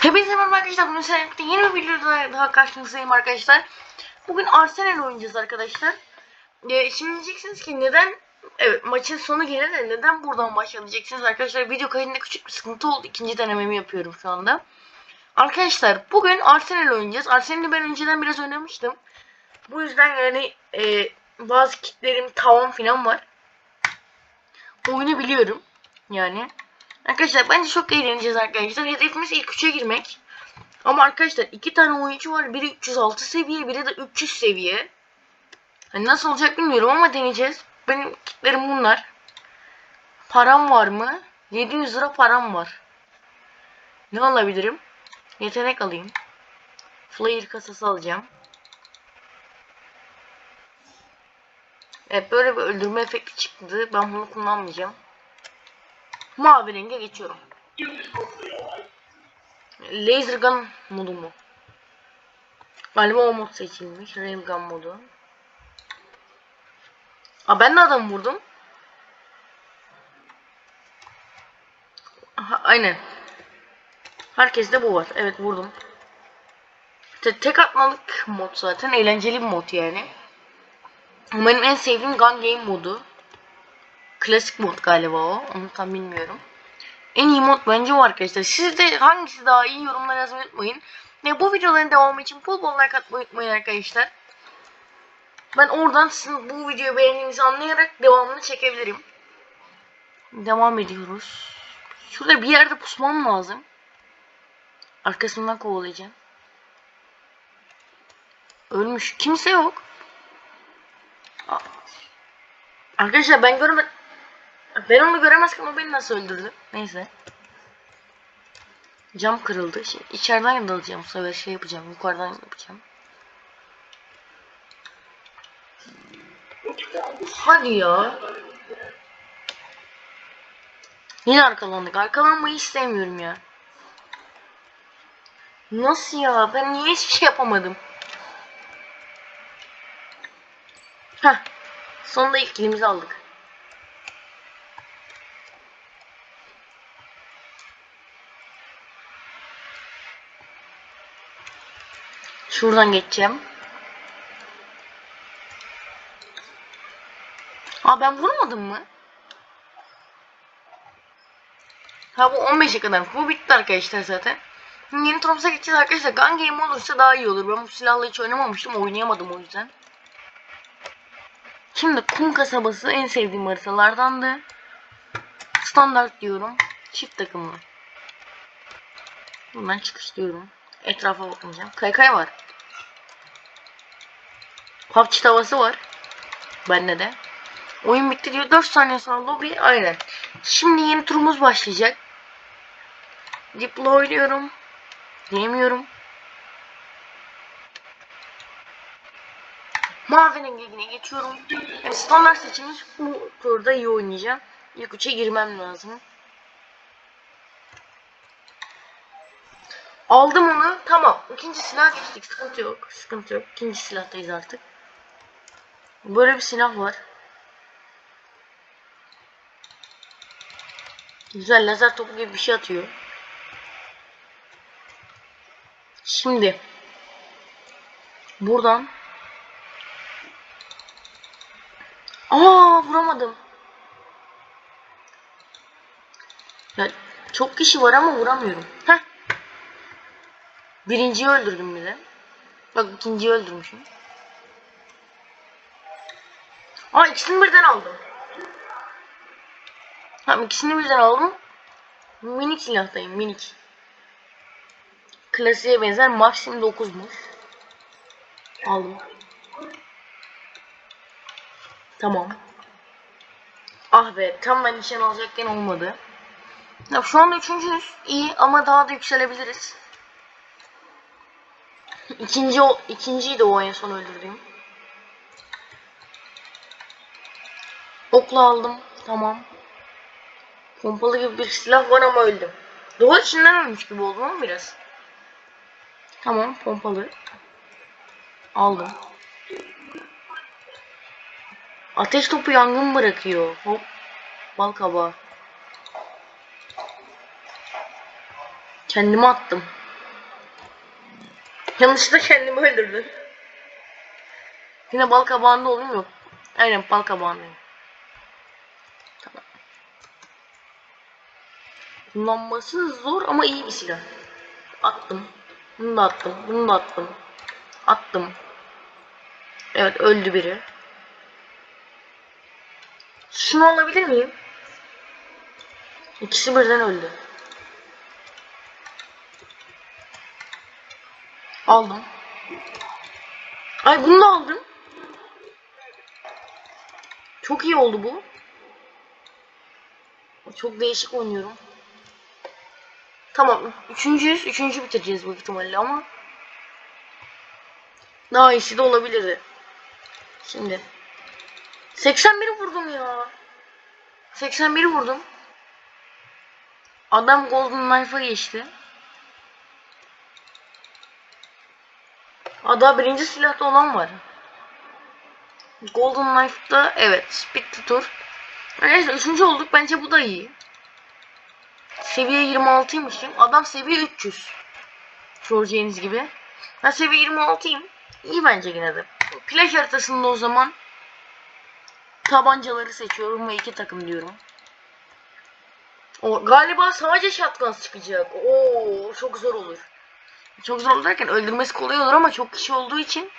Hepinize merhaba arkadaşlar. Bugün sizlerle yeni bir videoda daha karşınızdayım arkadaşlar. Bugün Arsenal oynayacağız arkadaşlar. Ee, şimdi diyeceksiniz ki neden evet maçın sonu gelir de neden buradan başlayalım diyeceksiniz arkadaşlar. Video kaydında küçük bir sıkıntı oldu. İkinci denememi yapıyorum şu anda. Arkadaşlar bugün Arsenal oynayacağız. Arsenal'i ben önceden biraz oynamıştım. Bu yüzden yani e, bazı kitlerim tavan falan var. Oyunu biliyorum. Yani. Arkadaşlar bence çok eğleneceğiz arkadaşlar. Hedefimiz ilk 3'e girmek. Ama arkadaşlar iki tane oyuncu var. Biri 306 seviye, biri de 300 seviye. Hani nasıl olacak bilmiyorum ama deneyeceğiz. Benim kitlerim bunlar. Param var mı? 700 lira param var. Ne alabilirim? Yetenek alayım. Flyer kasası alacağım. Evet böyle bir öldürme efekti çıktı. Ben bunu kullanmayacağım. Mavi renge geçiyorum. Laser gun modu mu? Galiba o mod seçilmiş. Railgun modu. Aa ben de adam vurdum. Aha, aynen. Herkeste bu var. Evet vurdum. Te tek atmalık mod zaten. Eğlenceli bir mod yani. Benim en sevdiğim gun game modu. Klasik mod galiba o. Onu tam bilmiyorum. En iyi mod bence o arkadaşlar. Siz de hangisi daha iyi yorumlara yazmayı unutmayın. Ve bu videoların devamı için bol bol like atmayı unutmayın arkadaşlar. Ben oradan sizin bu videoyu beğendiğinizi anlayarak devamını çekebilirim. Devam ediyoruz. Şurada bir yerde pusmam lazım. Arkasından kovalayacağım. Ölmüş. Kimse yok. Arkadaşlar ben görmedim. Ben onu göremezken o beni nasıl öldürdü? Neyse. Cam kırıldı. Şimdi içeriden dalacağım. Bu sefer şey yapacağım. Yukarıdan yapacağım. Hadi ya. Yine arkalandık. Arkalanmayı istemiyorum ya. Nasıl ya? Ben niye hiçbir şey yapamadım? Heh. Sonunda ilk kilimizi aldık. Şuradan geçeceğim. Aa ben vurmadım mı? Ha bu 15'e kadar. Bu bitti arkadaşlar zaten. Yeni Troms'a geçeceğiz arkadaşlar. Gun game olursa daha iyi olur. Ben bu silahla hiç oynamamıştım. Oynayamadım o yüzden. Şimdi kum kasabası en sevdiğim haritalardandı. Standart diyorum. Çift takımlı. Bundan çıkış diyorum. Etrafa bakmayacağım. Kaykay var. PUBG tavası var. Bende de. Oyun bitti diyor. 4 saniye sonra lobby. Aynen. Şimdi yeni turumuz başlayacak. Diplo oynuyorum. Diyemiyorum. Mavi rengine geçiyorum. Standart seçilmiş bu turda iyi oynayacağım. İlk üçe girmem lazım. Aldım onu. Tamam. İkinci silah geçtik. Sıkıntı yok. Sıkıntı yok. İkinci silahtayız artık. Böyle bir silah var. Güzel lazer topu gibi bir şey atıyor. Şimdi buradan Aa vuramadım. Ya çok kişi var ama vuramıyorum. Heh. Birinciyi öldürdüm bile. Bak ikinciyi öldürmüşüm. Aa ikisini birden aldım. Tamam ikisini birden aldım. Minik silahtayım minik. Klasiğe benzer maksimum 9'muş. Aldım. Tamam. Ah be tam ben nişan alacakken olmadı. Ya şu anda üçüncüyüz. İyi ama daha da yükselebiliriz. İkinci o, ikinciyi de o en son öldürdüğüm. Okla aldım. Tamam. Pompalı gibi bir silah var ama öldüm. Duvar içinden ölmüş gibi oldum ama biraz. Tamam pompalı. Aldım. Ateş topu yangın bırakıyor. Hop. Bal kabağı. Kendime attım. Yanlışlıkla kendimi öldürdüm. Yine bal kabağında olayım yok. Aynen bal kabağındayım. Tamam. Kullanması zor ama iyi bir silah. Attım. Bunu da attım. Bunu da attım. Attım. Evet öldü biri. Şunu alabilir miyim? İkisi birden öldü. Aldım. Ay bunu da aldım. Çok iyi oldu bu. Çok değişik oynuyorum. Tamam. Üçüncüyüz. Üçüncü bitireceğiz bu ihtimalle ama. Daha iyisi de olabilirdi. Şimdi. 81 vurdum ya. 81 vurdum. Adam Golden Knife'a geçti. Ada birinci silahta olan var. Golden Knife'da evet bitti tur. Neyse üçüncü olduk bence bu da iyi. Seviye 26'ymışım. Adam seviye 300. Göreceğiniz gibi. Ben seviye 26'yım. İyi bence yine de. Plaj haritasında o zaman tabancaları seçiyorum ve iki takım diyorum. O galiba sadece shotgun çıkacak. Oo çok zor olur. Çok zor derken öldürmesi kolay olur ama çok kişi olduğu için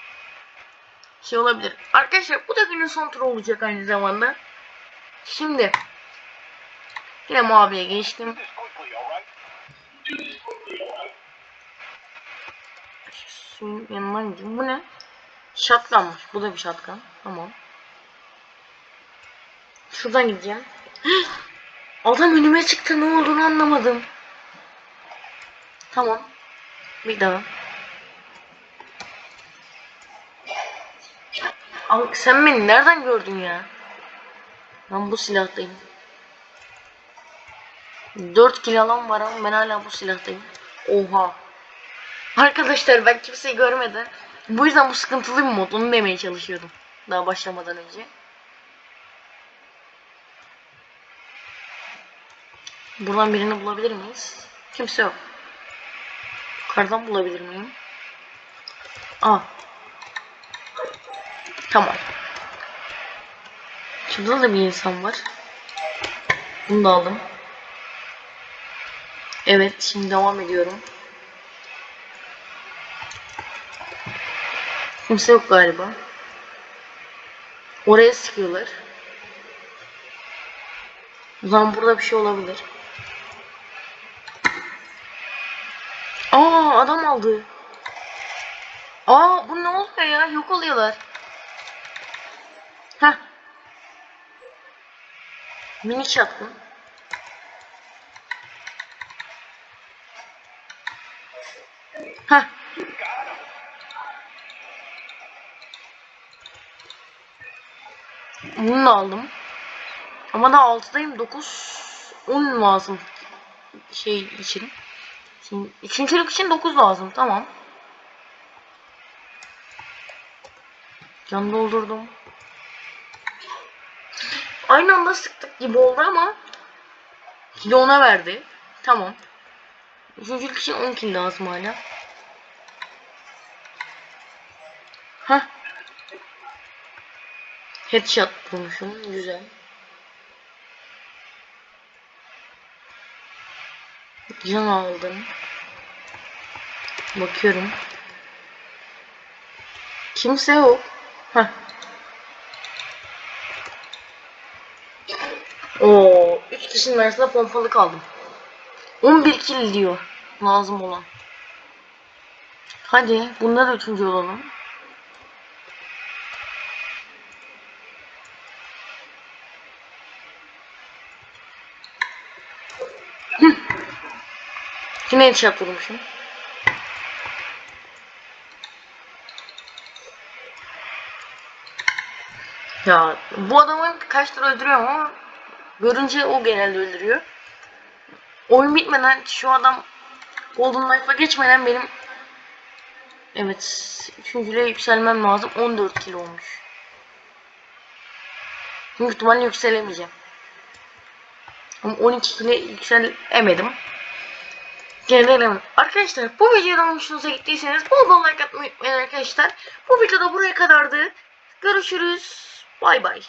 şey olabilir. Arkadaşlar bu da günün son turu olacak aynı zamanda. Şimdi yine maviye geçtim. Suyun yanından gideyim. Bu ne? Shotgunmış. Bu da bir shotgun. Tamam. Şuradan gideceğim. Adam önüme çıktı. Ne olduğunu anlamadım. Tamam. Bir daha. Sen beni nereden gördün ya? Ben bu silahtayım. 4 kill alan var ama ben hala bu silahtayım. Oha. Arkadaşlar ben kimseyi görmeden bu yüzden bu sıkıntılı bir mod onu demeye çalışıyordum. Daha başlamadan önce. Buradan birini bulabilir miyiz? Kimse yok. Yukarıdan bulabilir miyim? Aa. Tamam. Şurada da bir insan var. Bunu da aldım. Evet, şimdi devam ediyorum. Kimse yok galiba. Oraya sıkıyorlar. O zaman burada bir şey olabilir. Aa adam aldı. Aa bu ne oluyor ya? Yok oluyorlar. Heh. Mini çattım. Heh. Bunu da aldım. Ama da 6'dayım. 9 10 lazım. Şey için. Şimdi üçüncülük için 9 lazım. Tamam. Can doldurdum. Aynı anda sıktık gibi oldu ama kilo ona verdi. Tamam. Üçüncülük için 10 kill lazım hala. Heh. Headshot bulmuşum. Güzel. Can aldım. Bakıyorum. Kimse yok. Heh. Oo, 3 kişinin arasında pompalı kaldım. 11 kill diyor. Lazım olan. Hadi bunda da üçüncü olalım. Yine headshot vurmuşum. Ya bu adamın kaç lira öldürüyorum ama görünce o genelde öldürüyor. Oyun bitmeden şu adam Golden Knife'a geçmeden benim Evet üçüncülüğe yükselmem lazım 14 kilo olmuş. İhtimalle yükselemeyeceğim. Ama 12 kilo yükselemedim. Gelelim. Arkadaşlar bu videodan hoşunuza gittiyseniz bol bol like atmayı unutmayın arkadaşlar. Bu videoda buraya kadardı. Görüşürüz. Bay bay.